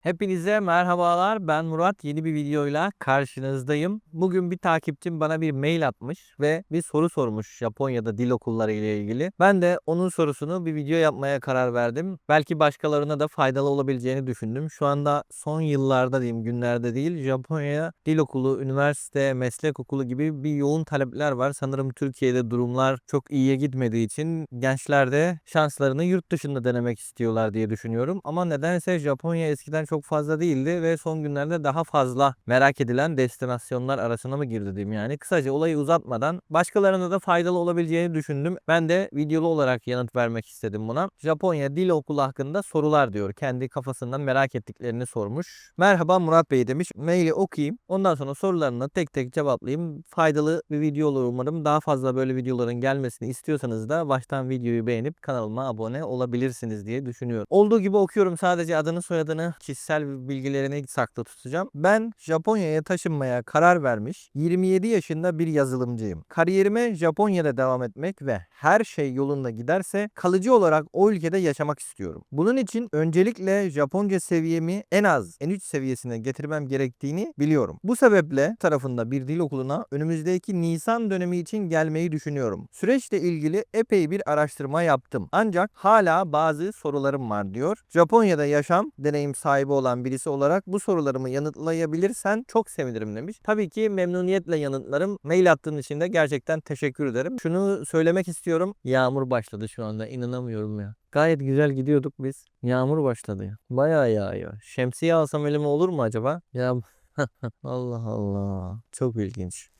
Hepinize merhabalar. Ben Murat. Yeni bir videoyla karşınızdayım. Bugün bir takipçim bana bir mail atmış ve bir soru sormuş Japonya'da dil okulları ile ilgili. Ben de onun sorusunu bir video yapmaya karar verdim. Belki başkalarına da faydalı olabileceğini düşündüm. Şu anda son yıllarda diyeyim günlerde değil Japonya'ya dil okulu, üniversite, meslek okulu gibi bir yoğun talepler var. Sanırım Türkiye'de durumlar çok iyiye gitmediği için gençler de şanslarını yurt dışında denemek istiyorlar diye düşünüyorum. Ama nedense Japonya eskiden çok fazla değildi ve son günlerde daha fazla merak edilen destinasyonlar arasına mı girdi diyeyim yani. Kısaca olayı uzatmadan başkalarına da faydalı olabileceğini düşündüm. Ben de videolu olarak yanıt vermek istedim buna. Japonya Dil Okulu hakkında sorular diyor. Kendi kafasından merak ettiklerini sormuş. Merhaba Murat Bey demiş. Maili okuyayım. Ondan sonra sorularını tek tek cevaplayayım. Faydalı bir video olur umarım. Daha fazla böyle videoların gelmesini istiyorsanız da baştan videoyu beğenip kanalıma abone olabilirsiniz diye düşünüyorum. Olduğu gibi okuyorum sadece adını soyadını kişisel bilgilerini saklı tutacağım. Ben Japonya'ya taşınmaya karar vermiş 27 yaşında bir yazılımcıyım. Kariyerime Japonya'da devam etmek ve her şey yolunda giderse kalıcı olarak o ülkede yaşamak istiyorum. Bunun için öncelikle Japonca seviyemi en az N3 seviyesine getirmem gerektiğini biliyorum. Bu sebeple tarafında bir dil okuluna önümüzdeki Nisan dönemi için gelmeyi düşünüyorum. Süreçle ilgili epey bir araştırma yaptım. Ancak hala bazı sorularım var diyor. Japonya'da yaşam deneyim sahibi olan birisi olarak bu sorularımı yanıtlayabilirsen çok sevinirim demiş. Tabii ki memnuniyetle yanıtlarım. Mail attığın için de gerçekten teşekkür ederim. Şunu söylemek istiyorum. Yağmur başladı şu anda. inanamıyorum ya. Gayet güzel gidiyorduk biz. Yağmur başladı ya. Bayağı yağıyor. Şemsiye alsam elime olur mu acaba? Ya Allah Allah. Çok ilginç.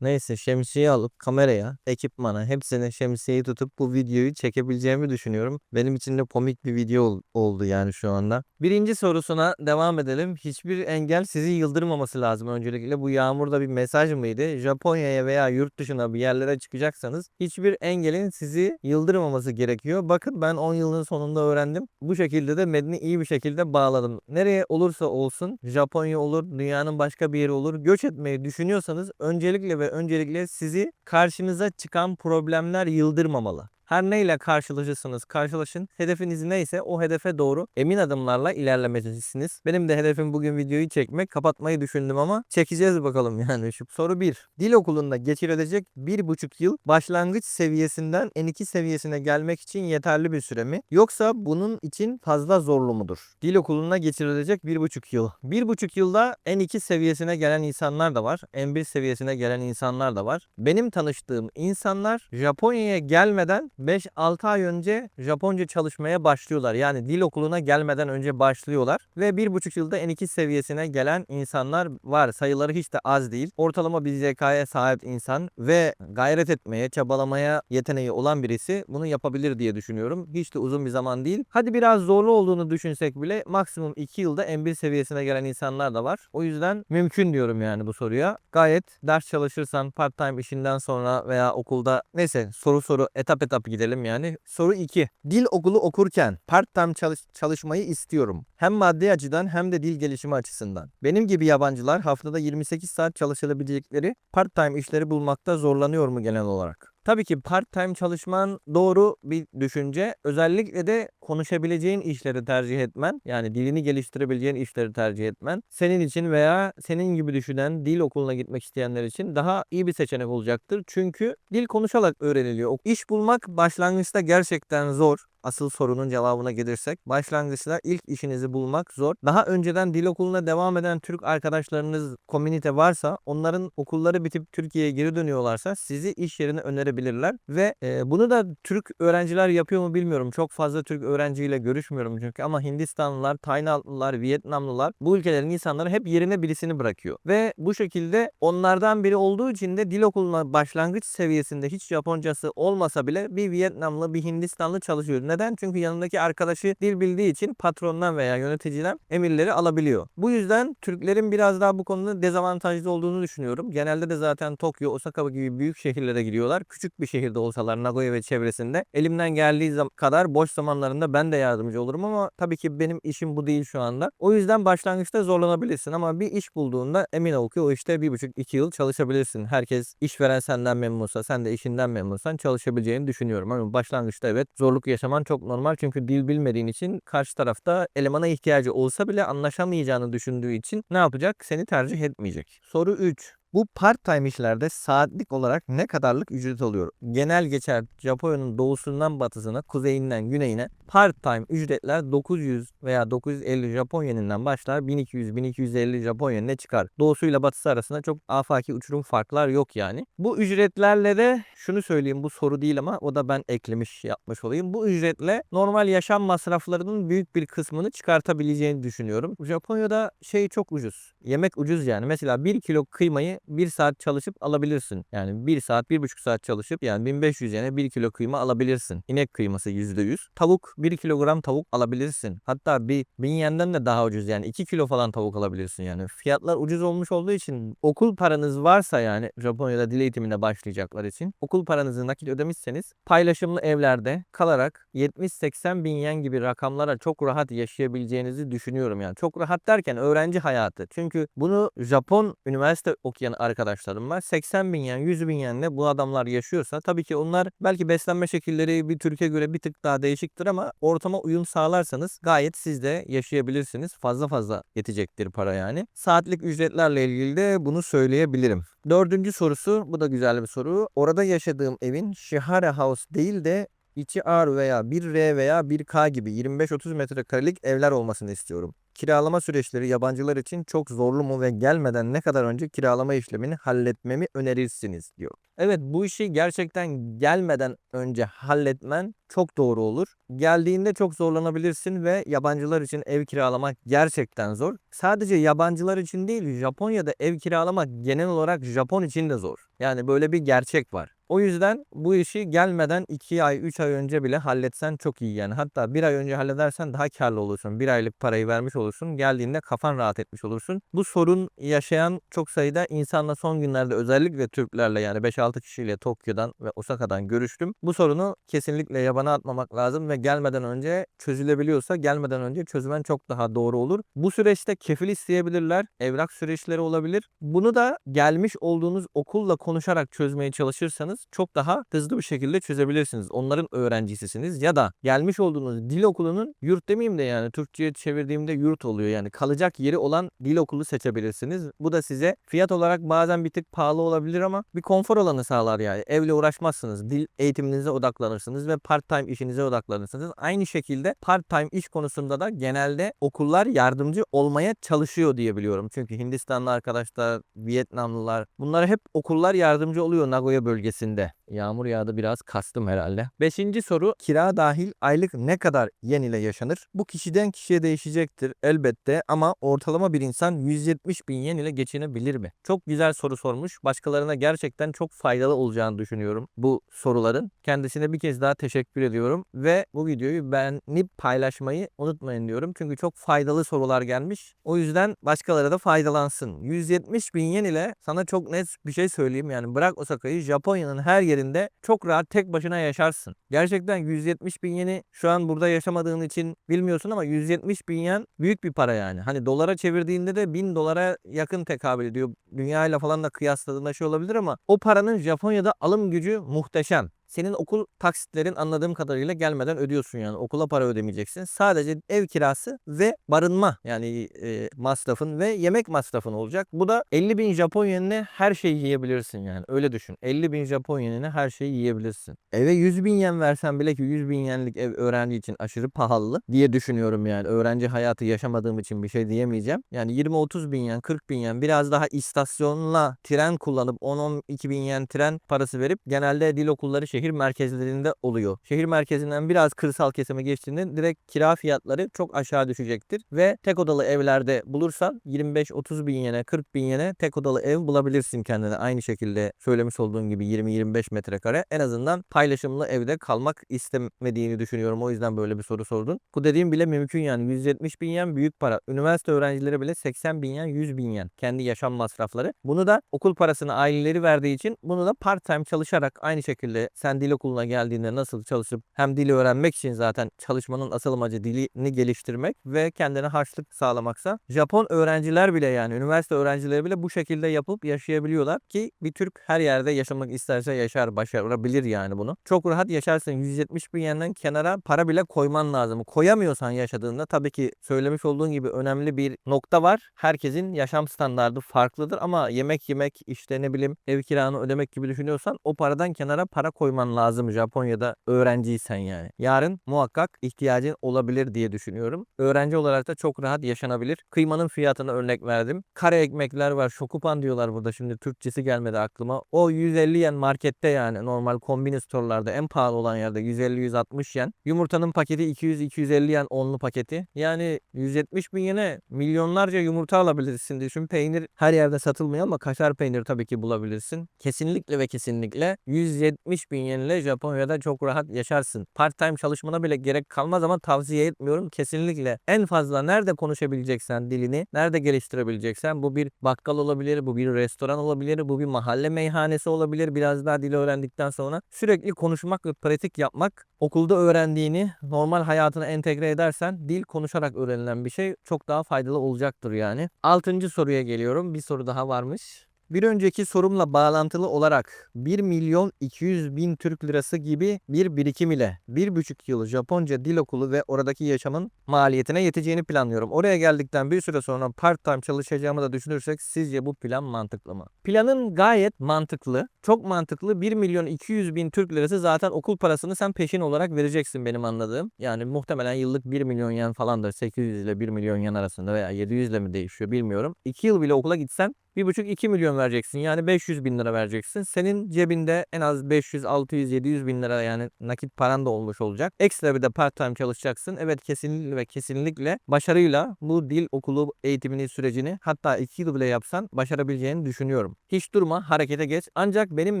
Neyse şemsiye alıp kameraya, ekipmana hepsine şemsiyeyi tutup bu videoyu çekebileceğimi düşünüyorum. Benim için de komik bir video ol- oldu yani şu anda. Birinci sorusuna devam edelim. Hiçbir engel sizi yıldırmaması lazım öncelikle. Bu yağmurda bir mesaj mıydı? Japonya'ya veya yurt dışına bir yerlere çıkacaksanız hiçbir engelin sizi yıldırmaması gerekiyor. Bakın ben 10 yılın sonunda öğrendim. Bu şekilde de metni iyi bir şekilde bağladım. Nereye olursa olsun Japonya olur, dünyanın başka bir yeri olur. Göç etmeyi düşünüyorsanız öncelikle ve öncelikle sizi karşınıza çıkan problemler yıldırmamalı. Her neyle karşılaşırsanız karşılaşın. Hedefiniz neyse o hedefe doğru emin adımlarla ilerlemelisiniz. Benim de hedefim bugün videoyu çekmek. Kapatmayı düşündüm ama çekeceğiz bakalım yani. Şu soru 1. Dil okulunda geçirilecek 1,5 yıl başlangıç seviyesinden N2 seviyesine gelmek için yeterli bir süre mi? Yoksa bunun için fazla zorlu mudur? Dil okulunda geçirilecek 1,5 yıl. 1,5 yılda N2 seviyesine gelen insanlar da var. N1 seviyesine gelen insanlar da var. Benim tanıştığım insanlar Japonya'ya gelmeden 5-6 ay önce Japonca çalışmaya başlıyorlar. Yani dil okuluna gelmeden önce başlıyorlar. Ve 1,5 yılda N2 seviyesine gelen insanlar var. Sayıları hiç de az değil. Ortalama bir zekaya sahip insan ve gayret etmeye, çabalamaya yeteneği olan birisi bunu yapabilir diye düşünüyorum. Hiç de uzun bir zaman değil. Hadi biraz zorlu olduğunu düşünsek bile maksimum 2 yılda N1 seviyesine gelen insanlar da var. O yüzden mümkün diyorum yani bu soruya. Gayet ders çalışırsan part time işinden sonra veya okulda neyse soru soru etap etap gidelim yani. Soru 2. Dil okulu okurken part time çalış- çalışmayı istiyorum. Hem maddi açıdan hem de dil gelişimi açısından. Benim gibi yabancılar haftada 28 saat çalışabilecekleri part time işleri bulmakta zorlanıyor mu genel olarak? Tabii ki part time çalışman doğru bir düşünce. Özellikle de konuşabileceğin işleri tercih etmen, yani dilini geliştirebileceğin işleri tercih etmen senin için veya senin gibi düşünen dil okuluna gitmek isteyenler için daha iyi bir seçenek olacaktır. Çünkü dil konuşarak öğreniliyor. İş bulmak başlangıçta gerçekten zor. Asıl sorunun cevabına gelirsek başlangıçta ilk işinizi bulmak zor. Daha önceden dil okuluna devam eden Türk arkadaşlarınız komünite varsa onların okulları bitip Türkiye'ye geri dönüyorlarsa sizi iş yerine önerebilirler ve e, bunu da Türk öğrenciler yapıyor mu bilmiyorum. Çok fazla Türk öğrenciyle görüşmüyorum çünkü ama Hindistanlılar, Taylandlılar, Vietnamlılar bu ülkelerin insanları hep yerine birisini bırakıyor. Ve bu şekilde onlardan biri olduğu için de dil okuluna başlangıç seviyesinde hiç Japoncası olmasa bile bir Vietnamlı, bir Hindistanlı çalışıyor. Neden? Çünkü yanındaki arkadaşı dil bildiği için patrondan veya yöneticiden emirleri alabiliyor. Bu yüzden Türklerin biraz daha bu konuda dezavantajlı olduğunu düşünüyorum. Genelde de zaten Tokyo, Osaka gibi büyük şehirlere gidiyorlar. Küçük bir şehirde olsalar Nagoya ve çevresinde elimden geldiği kadar boş zamanlarında ben de yardımcı olurum ama tabii ki benim işim bu değil şu anda. O yüzden başlangıçta zorlanabilirsin ama bir iş bulduğunda emin ol ki o işte bir buçuk iki yıl çalışabilirsin. Herkes işveren senden memnunsa sen de işinden memnunsan çalışabileceğini düşünüyorum. Ama başlangıçta evet zorluk yaşaman yaşaman çok normal. Çünkü dil bilmediğin için karşı tarafta elemana ihtiyacı olsa bile anlaşamayacağını düşündüğü için ne yapacak? Seni tercih etmeyecek. Soru 3. Bu part-time işlerde saatlik olarak ne kadarlık ücret alıyor? Genel geçer Japonya'nın doğusundan batısına, kuzeyinden güneyine part-time ücretler 900 veya 950 Japon yeninden başlar. 1200-1250 Japon yenine çıkar. Doğusuyla batısı arasında çok afaki uçurum farklar yok yani. Bu ücretlerle de şunu söyleyeyim bu soru değil ama o da ben eklemiş yapmış olayım. Bu ücretle normal yaşam masraflarının büyük bir kısmını çıkartabileceğini düşünüyorum. Japonya'da şey çok ucuz. Yemek ucuz yani. Mesela 1 kilo kıymayı 1 saat çalışıp alabilirsin. Yani 1 saat 1,5 saat çalışıp yani 1500 yene 1 kilo kıyma alabilirsin. İnek kıyması %100. Tavuk 1 kilogram tavuk alabilirsin. Hatta bir 1000 yenden de daha ucuz yani 2 kilo falan tavuk alabilirsin yani. Fiyatlar ucuz olmuş olduğu için okul paranız varsa yani Japonya'da dil eğitimine başlayacaklar için okul paranızı nakit ödemişseniz paylaşımlı evlerde kalarak 70-80 bin yen gibi rakamlara çok rahat yaşayabileceğinizi düşünüyorum yani. Çok rahat derken öğrenci hayatı. Çünkü bunu Japon üniversite okuyan arkadaşlarım var. 80 bin yen, 100 bin yenle bu adamlar yaşıyorsa tabii ki onlar belki beslenme şekilleri bir Türkiye göre bir tık daha değişiktir ama ortama uyum sağlarsanız gayet siz de yaşayabilirsiniz. Fazla fazla yetecektir para yani. Saatlik ücretlerle ilgili de bunu söyleyebilirim. Dördüncü sorusu, bu da güzel bir soru. Orada yaşadığım evin Shihara House değil de içi R veya 1R veya 1K gibi 25-30 metrekarelik evler olmasını istiyorum. Kiralama süreçleri yabancılar için çok zorlu mu ve gelmeden ne kadar önce kiralama işlemini halletmemi önerirsiniz diyor. Evet bu işi gerçekten gelmeden önce halletmen çok doğru olur. Geldiğinde çok zorlanabilirsin ve yabancılar için ev kiralamak gerçekten zor. Sadece yabancılar için değil Japonya'da ev kiralamak genel olarak Japon için de zor. Yani böyle bir gerçek var. O yüzden bu işi gelmeden 2 ay 3 ay önce bile halletsen çok iyi yani. Hatta 1 ay önce halledersen daha karlı olursun. 1 aylık parayı vermiş olursun. Geldiğinde kafan rahat etmiş olursun. Bu sorun yaşayan çok sayıda insanla son günlerde özellikle Türklerle yani 5-6 kişiyle Tokyo'dan ve Osaka'dan görüştüm. Bu sorunu kesinlikle yabana atmamak lazım ve gelmeden önce çözülebiliyorsa gelmeden önce çözmen çok daha doğru olur. Bu süreçte kefil isteyebilirler. Evrak süreçleri olabilir. Bunu da gelmiş olduğunuz okulla konuşarak çözmeye çalışırsanız çok daha hızlı bir şekilde çözebilirsiniz. Onların öğrencisisiniz ya da gelmiş olduğunuz dil okulunun yurt demeyeyim de yani Türkçe'ye çevirdiğimde yurt oluyor. Yani kalacak yeri olan dil okulu seçebilirsiniz. Bu da size fiyat olarak bazen bir tık pahalı olabilir ama bir konfor alanı sağlar yani. Evle uğraşmazsınız. Dil eğitiminize odaklanırsınız ve part-time işinize odaklanırsınız. Aynı şekilde part-time iş konusunda da genelde okullar yardımcı olmaya çalışıyor diye biliyorum. Çünkü Hindistanlı arkadaşlar, Vietnamlılar bunlara hep okullar yardımcı oluyor Nagoya bölgesinde. Yağmur yağdı biraz kastım herhalde. Beşinci soru kira dahil aylık ne kadar yen ile yaşanır? Bu kişiden kişiye değişecektir elbette ama ortalama bir insan 170 bin yen ile geçinebilir mi? Çok güzel soru sormuş. Başkalarına gerçekten çok faydalı olacağını düşünüyorum bu soruların. Kendisine bir kez daha teşekkür ediyorum ve bu videoyu beğenip paylaşmayı unutmayın diyorum. Çünkü çok faydalı sorular gelmiş. O yüzden başkaları da faydalansın. 170 bin yen ile sana çok net bir şey söyleyeyim. Yani bırak Osaka'yı Japonya'nın her yerinde çok rahat tek başına yaşarsın. Gerçekten 170 bin yeni şu an burada yaşamadığın için bilmiyorsun ama 170 bin yen büyük bir para yani. Hani dolara çevirdiğinde de 1000 dolara yakın tekabül ediyor. Dünya ile falan da kıyasladığında şey olabilir ama o paranın Japonya'da alım gücü muhteşem. Senin okul taksitlerin anladığım kadarıyla gelmeden ödüyorsun yani. Okula para ödemeyeceksin. Sadece ev kirası ve barınma yani e, masrafın ve yemek masrafın olacak. Bu da 50 bin Japon yenine her şeyi yiyebilirsin yani. Öyle düşün. 50 bin Japon yenine her şeyi yiyebilirsin. Eve 100 bin yen versen bile ki 100 bin yenlik ev öğrenci için aşırı pahalı diye düşünüyorum yani. Öğrenci hayatı yaşamadığım için bir şey diyemeyeceğim. Yani 20-30 bin yen, 40 bin yen biraz daha istasyonla tren kullanıp 10-12 bin yen tren parası verip genelde dil okulları şehir merkezlerinde oluyor. Şehir merkezinden biraz kırsal kesime geçtiğinde direkt kira fiyatları çok aşağı düşecektir. Ve tek odalı evlerde bulursan 25-30 bin yene 40 bin yene tek odalı ev bulabilirsin kendine. Aynı şekilde söylemiş olduğum gibi 20-25 metrekare. En azından paylaşımlı evde kalmak istemediğini düşünüyorum. O yüzden böyle bir soru sordun. Bu dediğim bile mümkün yani. 170 bin yen büyük para. Üniversite öğrencileri bile 80 bin yen 100 bin yen. Kendi yaşam masrafları. Bunu da okul parasını aileleri verdiği için bunu da part time çalışarak aynı şekilde sen sen dil okuluna geldiğinde nasıl çalışıp hem dili öğrenmek için zaten çalışmanın asıl amacı dilini geliştirmek ve kendine harçlık sağlamaksa Japon öğrenciler bile yani üniversite öğrencileri bile bu şekilde yapıp yaşayabiliyorlar ki bir Türk her yerde yaşamak isterse yaşar, başarabilir yani bunu. Çok rahat yaşarsın. 170 bin yenden kenara para bile koyman lazım. Koyamıyorsan yaşadığında tabii ki söylemiş olduğun gibi önemli bir nokta var. Herkesin yaşam standardı farklıdır ama yemek yemek işte ne bileyim ev kiranı ödemek gibi düşünüyorsan o paradan kenara para koyman lazım Japonya'da öğrenciysen yani. Yarın muhakkak ihtiyacın olabilir diye düşünüyorum. Öğrenci olarak da çok rahat yaşanabilir. Kıymanın fiyatını örnek verdim. Kare ekmekler var. Şokupan diyorlar burada. Şimdi Türkçesi gelmedi aklıma. O 150 yen markette yani normal kombini storelarda en pahalı olan yerde 150-160 yen. Yumurtanın paketi 200-250 yen onlu paketi. Yani 170 bin yene milyonlarca yumurta alabilirsin. Düşün peynir her yerde satılmıyor ama kaşar peynir tabii ki bulabilirsin. Kesinlikle ve kesinlikle 170 bin yenle Japonya'da çok rahat yaşarsın. Part time çalışmana bile gerek kalmaz ama tavsiye etmiyorum. Kesinlikle en fazla nerede konuşabileceksen dilini, nerede geliştirebileceksen bu bir bakkal olabilir, bu bir restoran olabilir, bu bir mahalle meyhanesi olabilir. Biraz daha dili öğrendikten sonra sürekli konuşmak ve pratik yapmak okulda öğrendiğini normal hayatına entegre edersen dil konuşarak öğrenilen bir şey çok daha faydalı olacaktır yani. Altıncı soruya geliyorum. Bir soru daha varmış. Bir önceki sorumla bağlantılı olarak 1 milyon 200 bin Türk lirası gibi bir birikim ile 1,5 yıl Japonca dil okulu ve oradaki yaşamın maliyetine yeteceğini planlıyorum. Oraya geldikten bir süre sonra part time çalışacağımı da düşünürsek sizce bu plan mantıklı mı? Planın gayet mantıklı. Çok mantıklı. 1 milyon 200 bin Türk lirası zaten okul parasını sen peşin olarak vereceksin benim anladığım. Yani muhtemelen yıllık 1 milyon yen falandır. 800 ile 1 milyon yen arasında veya 700 ile mi değişiyor bilmiyorum. 2 yıl bile okula gitsen 1,5-2 milyon vereceksin. Yani 500 bin lira vereceksin. Senin cebinde en az 500, 600, 700 bin lira yani nakit paran da olmuş olacak. Ekstra bir de part time çalışacaksın. Evet kesinlikle ve kesinlikle başarıyla bu dil okulu eğitimini sürecini hatta 2 yıl bile yapsan başarabileceğini düşünüyorum. Hiç durma harekete geç. Ancak benim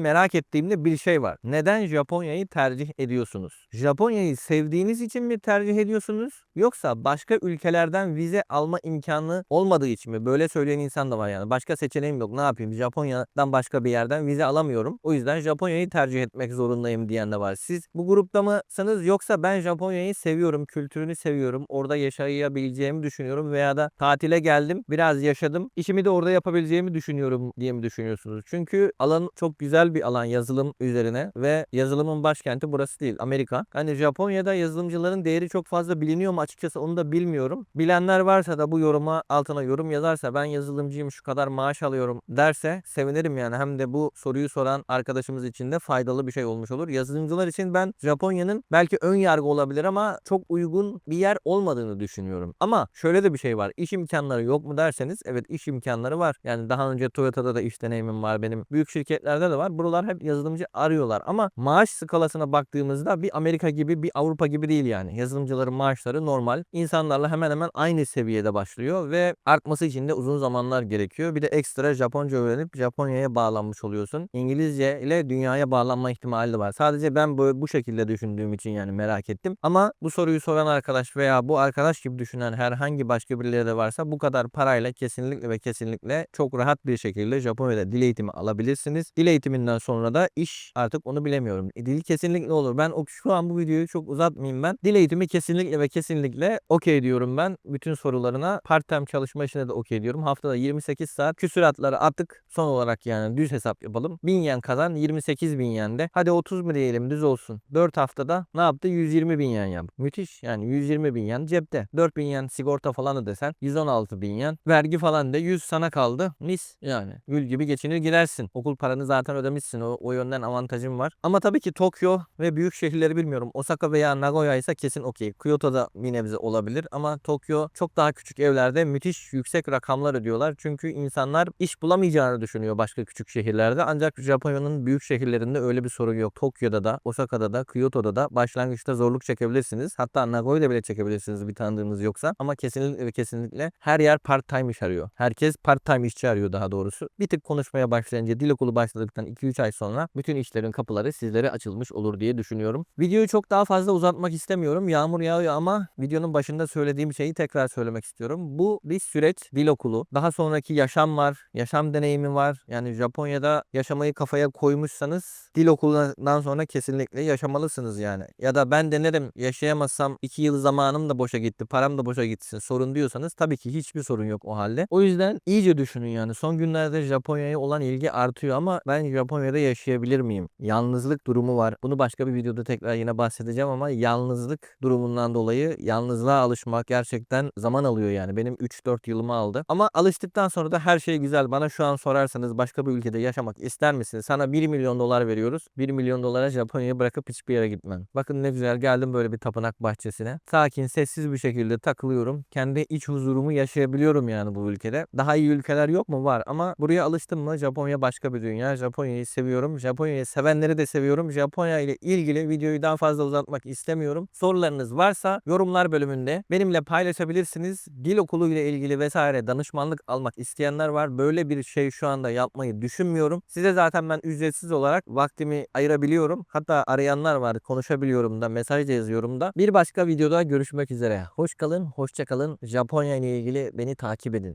merak ettiğimde bir şey var. Neden Japonya'yı tercih ediyorsunuz? Japonya'yı sevdiğiniz için mi tercih ediyorsunuz? Yoksa başka ülkelerden vize alma imkanı olmadığı için mi? Böyle söyleyen insan da var yani. Başka seçeneğim yok. Ne yapayım? Japonya'dan başka bir yerden vize alamıyorum. O yüzden Japonya'yı tercih etmek zorundayım diyen de var. Siz bu grupta mısınız yoksa ben Japonya'yı seviyorum, kültürünü seviyorum. Orada yaşayabileceğimi düşünüyorum veya da tatile geldim, biraz yaşadım. İşimi de orada yapabileceğimi düşünüyorum diye mi düşünüyorsunuz? Çünkü alan çok güzel bir alan yazılım üzerine ve yazılımın başkenti burası değil, Amerika. Hani Japonya'da yazılımcıların değeri çok fazla biliniyor mu açıkçası onu da bilmiyorum. Bilenler varsa da bu yoruma altına yorum yazarsa ben yazılımcıyım şu kadar maaş alıyorum derse sevinirim yani. Hem de bu soruyu soran arkadaşımız için de faydalı bir şey olmuş olur. Yazılımcılar için ben Japonya'nın belki ön yargı olabilir ama çok uygun bir yer olmadığını düşünüyorum. Ama şöyle de bir şey var. İş imkanları yok mu derseniz evet iş imkanları var. Yani daha önce Toyota'da da iş deneyimim var benim. Büyük şirketlerde de var. Buralar hep yazılımcı arıyorlar. Ama maaş skalasına baktığımızda bir Amerika gibi bir Avrupa gibi değil yani. Yazılımcıların maaşları normal. İnsanlarla hemen hemen aynı seviyede başlıyor ve artması için de uzun zamanlar gerekiyor. Bir de ekstra Japonca öğrenip Japonya'ya bağlanmış oluyorsun. İngilizce ile dünyaya bağlanma ihtimali de var. Sadece ben böyle bu şekilde düşündüğüm için yani merak ettim. Ama bu soruyu soran arkadaş veya bu arkadaş gibi düşünen herhangi başka birileri de varsa bu kadar parayla kesinlikle ve kesinlikle çok rahat bir şekilde Japonya'da dil eğitimi alabilirsiniz. Dil eğitiminden sonra da iş artık onu bilemiyorum. E, Dil kesinlikle olur. Ben şu an bu videoyu çok uzatmayayım ben. Dil eğitimi kesinlikle ve kesinlikle okey diyorum ben. Bütün sorularına part time çalışma işine de okey diyorum. Haftada 28 saat küsuratları attık. Son olarak yani düz hesap yapalım. 1000 yen kazan 28 bin yende. Hadi 30 mu diyelim düz olsun. 4 haftada ne yaptı? 120 bin yen yap. Müthiş yani 120 bin yen cepte. 4 bin yen sigorta falan da desen 116 bin yen. Vergi falan da 100 sana kaldı. Mis yani. Gül gibi geçinir gidersin. Okul paranı zaten ödemişsin. O, o yönden avantajın var. Ama tabii ki Tokyo ve büyük şehirleri bilmiyorum. Osaka veya Nagoya ise kesin okey. Kyoto'da bir nebze olabilir ama Tokyo çok daha küçük evlerde müthiş yüksek rakamlar ödüyorlar. Çünkü insanlar iş bulamayacağını düşünüyor başka küçük şehirlerde. Ancak Japonya'nın büyük şehirlerinde öyle bir sorun yok. Tokyo'da da, Osaka'da da, Kyoto'da da başlangıçta zorluk çekebilirsiniz. Hatta Nagoya'da bile çekebilirsiniz bir tanıdığınız yoksa. Ama kesinlikle kesinlikle her yer part time iş arıyor. Herkes part time işçi arıyor daha doğrusu. Bir tık konuşmaya başlayınca dil okulu başladıktan 2-3 ay sonra bütün işlerin kapıları sizlere açılmış olur diye düşünüyorum. Videoyu çok daha fazla uzatmak istemiyorum. Yağmur yağıyor ama videonun başında söylediğim şeyi tekrar söylemek istiyorum. Bu bir süreç dil okulu. Daha sonraki yaşam var, yaşam deneyimi var. Yani Japonya'da yaşamayı kafaya koymuşsanız dil okulundan sonra kesinlikle yaşamalısınız yani. Ya da ben denerim yaşayamazsam 2 yıl zamanım da boşa gitti, param da boşa gitsin sorun diyorsanız tabii ki hiçbir sorun yok o halde. O yüzden iyice düşünün yani. Son günlerde Japonya'ya olan ilgi artıyor ama ben Japonya'da yaşayabilir miyim? Yalnızlık durumu var. Bunu başka bir videoda tekrar yine bahsedeceğim ama yalnızlık durumundan dolayı yalnızlığa alışmak gerçekten zaman alıyor yani. Benim 3-4 yılımı aldı. Ama alıştıktan sonra da her şey güzel. Bana şu an sorarsanız başka bir ülkede yaşamak ister misin? Sana 1 milyon dolar veriyoruz. 1 milyon dolara Japonya'yı bırakıp hiçbir yere gitmem. Bakın ne güzel geldim böyle bir tapınak bahçesine. Sakin, sessiz bir şekilde takılıyorum. Kendi iç huzurumu yaşayabiliyorum yani bu ülkede. Daha iyi ülkeler yok mu? Var ama buraya alıştım mı Japonya başka bir dünya. Japonya'yı seviyorum. Japonya'yı sevenleri de seviyorum. Japonya ile ilgili videoyu daha fazla uzatmak istemiyorum. Sorularınız varsa yorumlar bölümünde benimle paylaşabilirsiniz. Dil okulu ile ilgili vesaire danışmanlık almak isteyenler var. Böyle bir şey şu anda yapmayı düşünmüyorum. Size zaten ben ücretsiz olarak vaktimi ayırabiliyorum. Hatta arayanlar var. Konuşabiliyorum da, mesaj da yazıyorum da. Bir başka videoda görüşmek üzere. Hoş kalın, hoşça kalın. Japonya ile ilgili beni takip edin.